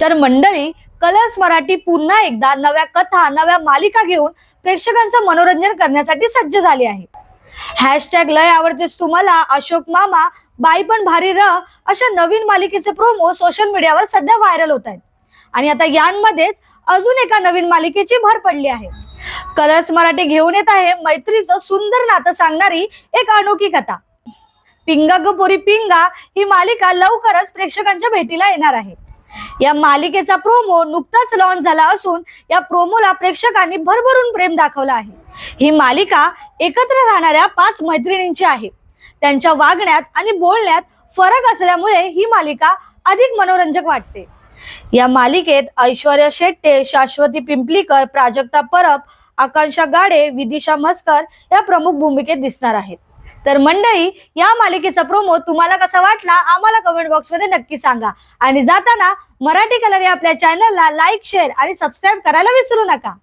तर मंडळी कलर्स मराठी पुन्हा एकदा नव्या कथा नव्या मालिका घेऊन प्रेक्षकांचं मनोरंजन करण्यासाठी सज्ज झाली आहे. हॅशटॅग लय आवडतेस तुम्हाला अशोक मामा बाई पण भारी र अशा नवीन मालिकेचे प्रोमो सोशल मीडियावर सध्या व्हायरल होत आहेत. आणि आता यांमध्येच अजून एका नवीन मालिकेची भर पडली आहे. कलर्स मराठी घेऊन येत आहे मैत्रीचं सुंदर नातं सांगणारी एक अनोखी कथा. पिंगा ग पोरी पिंगा ही मालिका लवकरच प्रेक्षकांच्या भेटीला येणार आहे. या मालिकेचा प्रोमो नुकताच लॉन्च झाला असून या प्रोमोला प्रेक्षकांनी भरभरून प्रेम दाखवला आहे. ही मालिका एकत्र राहणाऱ्या पाच मैत्रिणींची आहे. त्यांच्या वागण्यात आणि बोलण्यात फरक असल्यामुळे ही मालिका अधिक मनोरंजक वाटते. या मालिकेत ऐश्वर्या शेट्टे शाश्वती पिंपलीकर प्राजक्ता परब आकांक्षा गाडे विदिशा मस्कर या प्रमुख भूमिकेत दिसणार आहेत. तर मंडळी या मालिकेचा प्रोमो तुम्हाला कसा वाटला आम्हाला कमेंट बॉक्समध्ये नक्की सांगा. आणि जाताना मराठी कलर या आपल्या चॅनलला लाईक शेअर आणि सबस्क्राईब करायला विसरू नका.